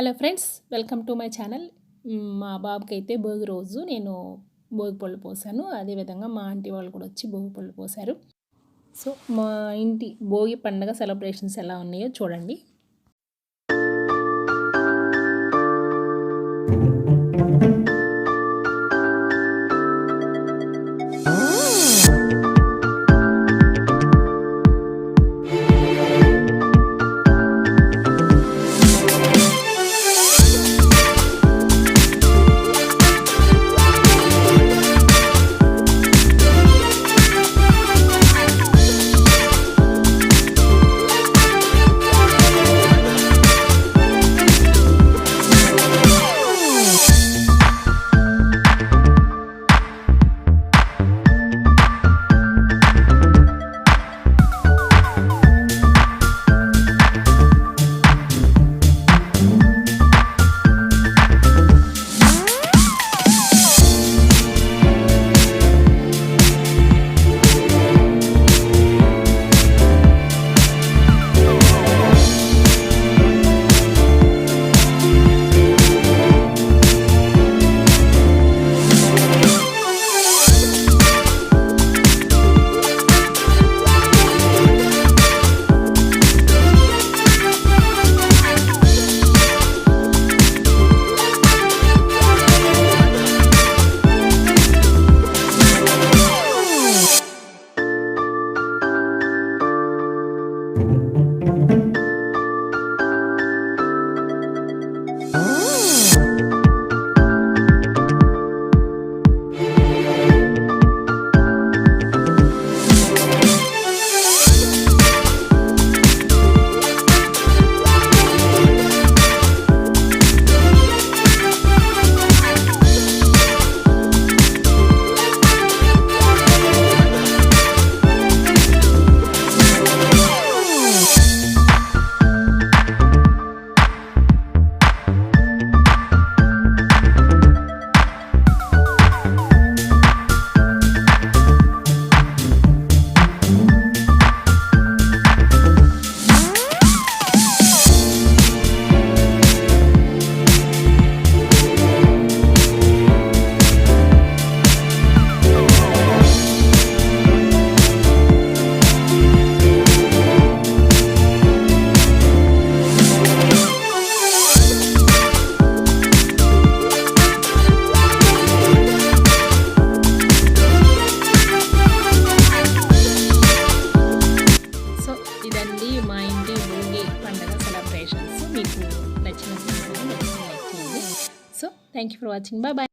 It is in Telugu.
Hello friends welcome to my channel మా బాబుకి అయితే భోగి రోజు నేను భోగి పళ్ళు పోసాను. అదేవిధంగా మా ఆంటీ వాళ్ళు కూడా వచ్చి భోగి పళ్ళు పోసారు. సో మా ఇంటి భోగి పండగ సెలబ్రేషన్స్ ఎలా ఉన్నాయో చూడండి. So thank you for watching. Bye bye.